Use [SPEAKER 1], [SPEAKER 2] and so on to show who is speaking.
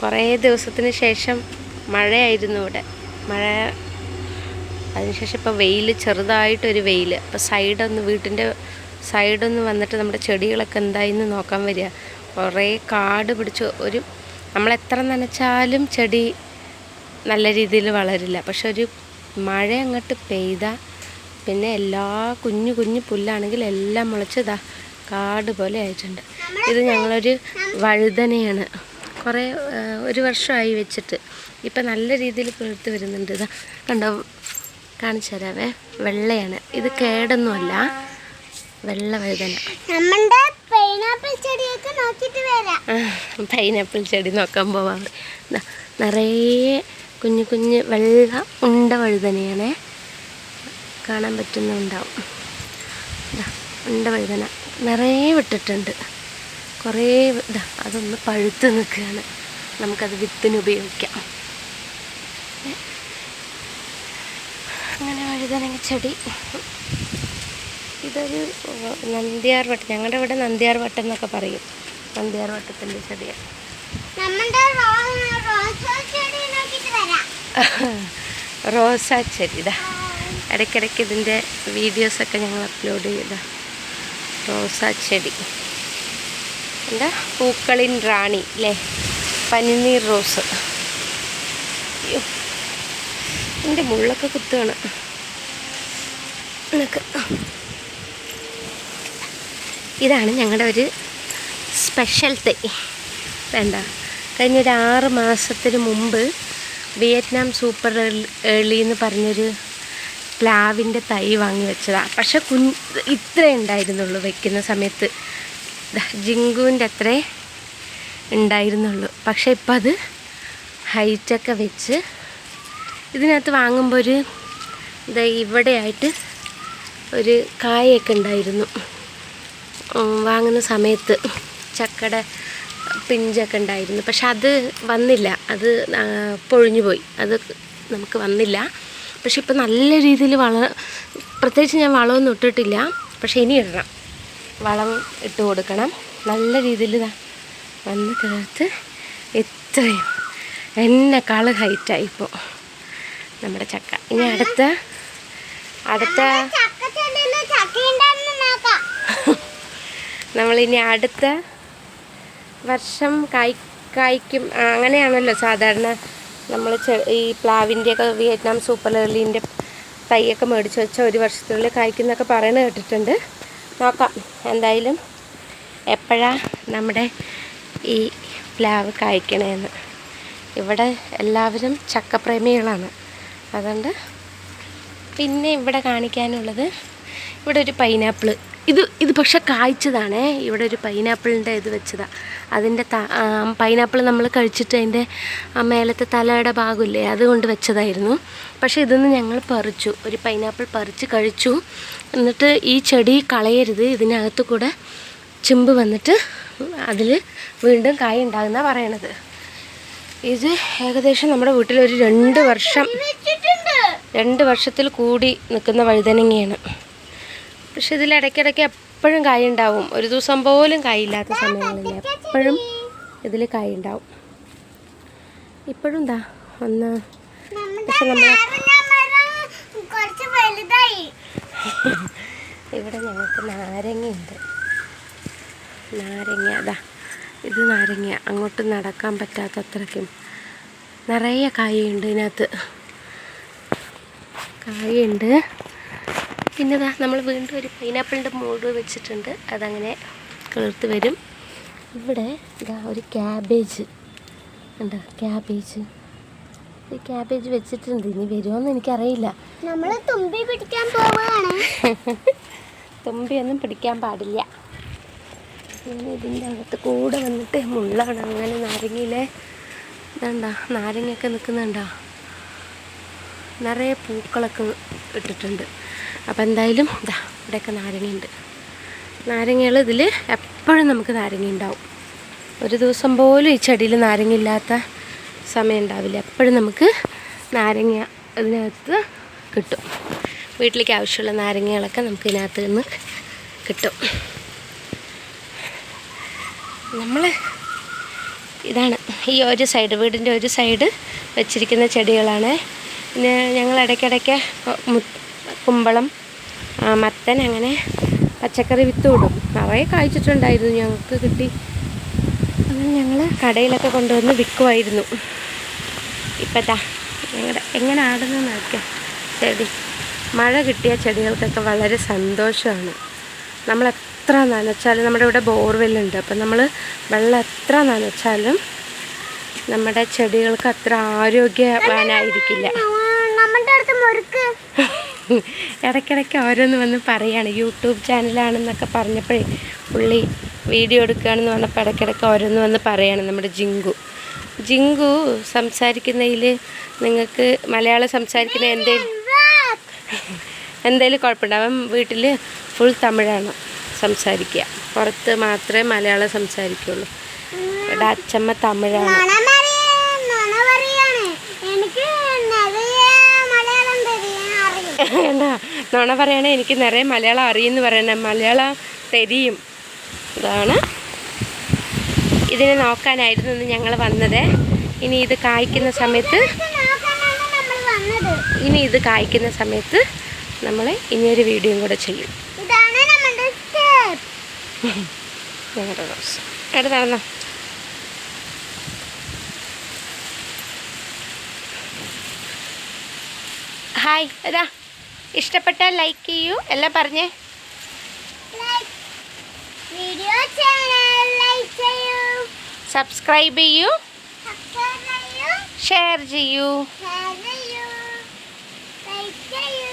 [SPEAKER 1] കുറേ ദിവസത്തിന് ശേഷം മഴയായിരുന്നു ഇവിടെ. മഴ അതിനുശേഷം ഇപ്പോൾ വെയിൽ ചെറുതായിട്ടൊരു വെയിൽ അപ്പോൾ സൈഡൊന്ന് വീട്ടിന്റെ സൈഡൊന്ന് വന്നിട്ട് നമ്മുടെ ചെടികളൊക്കെ എന്തായിന്ന് നോക്കാൻ വരിക. കുറേ കാട് പിടിച്ച് ഒരു നമ്മൾ എത്ര നനച്ചാലും ചെടി നല്ല രീതിയിൽ വളരില്ല. പക്ഷെ ഒരു മഴ അങ്ങോട്ട് പെയ്താൽ പിന്നെ എല്ലാ കുഞ്ഞു കുഞ്ഞു പുല്ലാണെങ്കിൽ എല്ലാം മുളച്ചതാ കാട് പോലെ ആയിട്ടുണ്ട്. ഇത് ഞങ്ങളൊരു വഴുതനയാണ്. കുറേ ഒരു വർഷമായി വെച്ചിട്ട് ഇപ്പം നല്ല രീതിയിൽ പുലർത്ത് വരുന്നുണ്ട്. ഇതാ കണ്ടോ? കാണിച്ചു തരാവേ. വെള്ളയാണ്. ഇത് കേടൊന്നുമല്ല. വെള്ള വഴുതന
[SPEAKER 2] നമ്മളുടെ പൈനാപ്പിൾ ചെടിയൊക്കെ നോക്കിയിട്ട് വരാം.
[SPEAKER 1] പൈനാപ്പിൾ ചെടി നോക്കാൻ പോവാം. നിറയെ കുഞ്ഞു കുഞ്ഞ് വെള്ള ഉണ്ട വഴുതനയാണേ. കാണാൻ പറ്റുന്നുണ്ടാവും ഉണ്ട വഴുതന. നിറയെ വിട്ടിട്ടുണ്ട്. കുറേ ഇതാ അതൊന്ന് പഴുത്ത് നിൽക്കുകയാണ്. നമുക്കത് വിത്തിന് ഉപയോഗിക്കാം. അങ്ങനെ വഴുതനങ്ങ ചെടി. ഇതൊരു നന്ദിയാർ വട്ടം ഞങ്ങളുടെ ഇവിടെ നന്ദിയാർ വട്ടം എന്നൊക്കെ പറയും. നന്ദിയാർ വട്ടത്തിന്റെ ചെടിയാണ്
[SPEAKER 2] റോസാ ചെടി
[SPEAKER 1] ഇതാ. ഇടയ്ക്കിടയ്ക്ക് ഇതിന്റെ വീഡിയോസൊക്കെ ഞങ്ങൾ അപ്ലോഡ് ചെയ്ത റോസാ ചെടി. എന്താ? പൂക്കളിൻ റാണി അല്ലേ പനിനീർ റോസ്. അയ്യോ എന്റെ മുള്ളൊക്കെ കുത്തുകയാണ് ഇതാണ് ഞങ്ങളുടെ ഒരു സ്പെഷ്യൽ തൈ വേണ്ട. കഴിഞ്ഞ ഒരു ആറ് മാസത്തിന് മുമ്പ് വിയറ്റ്നാം സൂപ്പർ ഏർലി എന്ന് പറഞ്ഞൊരു പ്ലാവിന്റെ തൈ വാങ്ങി വെച്ചതാണ് പക്ഷെ കുഞ്ഞ് ഇത്രേ ഉണ്ടായിരുന്നുള്ളൂ വെക്കുന്ന സമയത്ത്. ജിങ്കുവിന്റെ അത്രേ ഉണ്ടായിരുന്നുള്ളൂ. പക്ഷേ ഇപ്പം അത് ഹൈറ്റൊക്കെ വെച്ച് ഇതിനകത്ത് വാങ്ങുമ്പോൾ ഒരു ഇതാ ഇവിടെയായിട്ട് ഒരു കായൊക്കെ ഉണ്ടായിരുന്നു. വാങ്ങുന്ന സമയത്ത് ചക്കയുടെ പിഞ്ചൊക്കെ ഉണ്ടായിരുന്നു. പക്ഷെ അത് വന്നില്ല. അത് പൊഴിഞ്ഞു പോയി. അത് നമുക്ക് വന്നില്ല. പക്ഷെ ഇപ്പം നല്ല രീതിയിൽ വള പ്രത്യേകിച്ച് ഞാൻ വളമൊന്നും ഇട്ടിട്ടില്ല. പക്ഷെ ഇനി ഇടണം. വളം ഇട്ട് കൊടുക്കണം. നല്ല രീതിയിൽ ഇതാ വന്ന് തീർത്ത് ഇത്രയും. എന്നെക്കാൾ ഹൈറ്റായി ഇപ്പോൾ നമ്മുടെ ചക്ക. ഇനി അടുത്ത അടുത്ത. നമ്മളിനി അടുത്ത വർഷം കായ് കായ്ക്കും. അങ്ങനെയാണല്ലോ സാധാരണ നമ്മൾ ഈ പ്ലാവിന്റെയൊക്കെ വിയറ്റ്നാം സൂപ്പർ ലെർലീന്റെ തൈയൊക്കെ മേടിച്ച് വെച്ചാൽ ഒരു വർഷത്തിനുള്ളിൽ കായ്ക്കുന്നൊക്കെ പറയണ കേട്ടിട്ടുണ്ട്. നോക്കാം. എന്തായാലും എപ്പോഴാണ് നമ്മുടെ ഈ പ്ലാവ് കായ്ക്കണേന്ന്. ഇവിടെ എല്ലാവരും ചക്കപ്രേമികളാണ്. അതുകൊണ്ട് പിന്നെ ഇവിടെ കാണിക്കാനുള്ളത് ഇവിടെ ഒരു പൈനാപ്പിൾ ഇത് ഇത് പക്ഷെ കായ്ച്ചതാണേ. ഇവിടെ ഒരു പൈനാപ്പിളിന്റെ ഇത് വെച്ചതാണ് അതിന്റെ ത പൈനാപ്പിൾ നമ്മൾ കഴിച്ചിട്ട് അതിന്റെ ആ മേലത്തെ തലയുടെ ഭാഗമില്ലേ അതുകൊണ്ട് വെച്ചതായിരുന്നു. പക്ഷേ ഇതൊന്ന് ഞങ്ങൾ പറിച്ചു. ഒരു പൈനാപ്പിൾ പറിച്ച് കഴിച്ചു. എന്നിട്ട് ഈ ചെടി കളയരുത്. ഇതിനകത്ത് കൂടെ ചിമ്പ് വന്നിട്ട് അതിൽ വീണ്ടും കായ ഉണ്ടാകുന്ന പറയണത്. ഇത് ഏകദേശം നമ്മുടെ വീട്ടിൽ ഒരു രണ്ട് വർഷം രണ്ട് വർഷത്തിൽ കൂടി നിൽക്കുന്ന വഴുതനങ്ങയാണ്. പക്ഷെ ഇതിൽ ഇടയ്ക്കിടയ്ക്ക് എപ്പോഴും കായ ഉണ്ടാവും. ഒരു ദിവസം പോലും കായില്ലാത്ത സമയങ്ങളിൽ എപ്പോഴും ഇതിൽ കായ ഉണ്ടാവും. ഇപ്പോഴും എന്താ ഒന്ന് പക്ഷെ നമ്മൾ ഇവിടെ ഞങ്ങൾക്ക് നാരങ്ങയുണ്ട് നാരങ്ങ അതാ ഇത് നാരങ്ങ. അങ്ങോട്ട് നടക്കാൻ പറ്റാത്ത അത്രയ്ക്കും നിറയെ കായുണ്ട് ഇതിനകത്ത്. കായുണ്ട് പിന്നെ ദാ നമ്മൾ വീണ്ടും ഒരു പൈനാപ്പിളിന്റെ മൂട് വെച്ചിട്ടുണ്ട്. അതങ്ങനെ കിളിർത്ത് വരും. ഇവിടെ ഇതാ ഒരു ക്യാബേജ് ഉണ്ട് ക്യാബേജ് ഈ ക്യാബേജ് വെച്ചിട്ടുണ്ട്. ഇനി വരുമോയെന്ന് എനിക്കറിയില്ല.
[SPEAKER 2] നമ്മൾ തുമ്പി പിടിക്കാൻ പോവുകയാണ്.
[SPEAKER 1] തുമ്പിയൊന്നും പിടിക്കാൻ പാടില്ല. പിന്നെ ഇതിന്റെ അകത്ത് കൂടെ വന്നിട്ട് മുള്ളാണ്. അങ്ങനെ നാരങ്ങയിലെ ഇതെന്താ നാരങ്ങയൊക്കെ നിൽക്കുന്നുണ്ടോ? നിറയെ പൂക്കളൊക്കെ ഇട്ടിട്ടുണ്ട്. അപ്പോൾ എന്തായാലും ഇതാ ഇവിടെയൊക്കെ നാരങ്ങയുണ്ട്. നാരങ്ങകൾ ഇതിൽ എപ്പോഴും നമുക്ക് നാരങ്ങ ഉണ്ടാവും ഒരു ദിവസം പോലും ഈ ചെടിയിൽ നാരങ്ങ ഇല്ലാത്ത സമയം ഉണ്ടാവില്ല. എപ്പോഴും നമുക്ക് നാരങ്ങ ഇതിനകത്ത് കിട്ടും. വീട്ടിലേക്ക് ആവശ്യമുള്ള നാരങ്ങകളൊക്കെ നമുക്ക് ഇതിനകത്ത് നിന്ന് കിട്ടും. നമ്മൾ ഇതാണ് ഈ ഒരു സൈഡ് വീടിന്റെ ഒരു സൈഡ് വെച്ചിരിക്കുന്ന ചെടികളാണ് പിന്നെ ഞങ്ങൾ ഇടയ്ക്കിടയ്ക്ക് കുമ്പളം മത്തൻ അങ്ങനെ പച്ചക്കറി വിത്ത് വിടും നിറയെ കായ്ച്ചിട്ടുണ്ടായിരുന്നു ഞങ്ങൾക്ക് കിട്ടി. അങ്ങനെ ഞങ്ങൾ കടയിലൊക്കെ കൊണ്ടുവന്ന് വിൽക്കുമായിരുന്നു ഇപ്പത്താ ഞങ്ങളുടെ എങ്ങനെ ആടുന്ന നോക്കാം ചെടി. മഴ കിട്ടിയ ചെടികൾക്കൊക്കെ വളരെ സന്തോഷമാണ്. നമ്മൾ എത്ര നനച്ചാലും നമ്മുടെ ഇവിടെ ബോർവെല്ലുണ്ട്. അപ്പം നമ്മൾ വെള്ളം എത്ര നനച്ചാലും നമ്മുടെ ചെടികൾക്ക് അത്ര ആരോഗ്യവാനായിരിക്കില്ല. ഇടയ്ക്കിടയ്ക്ക് ഓരോന്ന് വന്ന് പറയാണ് യൂട്യൂബ് ചാനലാണെന്നൊക്കെ പറഞ്ഞപ്പോഴേ പുള്ളി വീഡിയോ എടുക്കുകയാണെന്ന് പറഞ്ഞപ്പോൾ ഇടയ്ക്കിടയ്ക്ക് ഓരോന്ന് വന്ന് പറയാണ് നമ്മുടെ ജിങ്കു. ജിങ്കു സംസാരിക്കുന്നതിൽ നിങ്ങൾക്ക് മലയാളം സംസാരിക്കുന്ന എന്തേലും എന്തേലും കുഴപ്പമുണ്ട്? അവൻ വീട്ടിൽ ഫുൾ തമിഴാണ് സംസാരിക്കുക. പുറത്ത് മാത്രമേ മലയാളം സംസാരിക്കുള്ളൂ ഇവിടെ അച്ഛമ്മ തമിഴാണ്. എന്താ നോണ പറയണേ എനിക്ക് നിറയെ മലയാളം അറിയുമെന്ന് പറയണ. മലയാളം തെരിയും. ഇതാണ്. ഇതിനെ നോക്കാനായിരുന്നു ഇന്ന് ഞങ്ങൾ വന്നത്. ഇനി ഇത് കായ്ക്കുന്ന സമയത്ത് ഇനി ഇത് കായ്ക്കുന്ന സമയത്ത് നമ്മൾ ഇനിയൊരു വീഡിയോയും കൂടെ ചെയ്യും.
[SPEAKER 2] ഇതാണ് നമ്മുടെ സ്റ്റെപ്പ്.
[SPEAKER 1] ഞങ്ങളുടെ റോസ് നടന്നോ. ഹായ് അതാ ഇഷ്ടപ്പെട്ട ലൈക്ക് ചെയ്യൂ എല്ലാം പറഞ്ഞേ.
[SPEAKER 2] സബ്സ്ക്രൈബ് ചെയ്യൂ.
[SPEAKER 1] ഷെയർ ചെയ്യൂ.
[SPEAKER 2] ഷെയർ ചെയ്യൂ.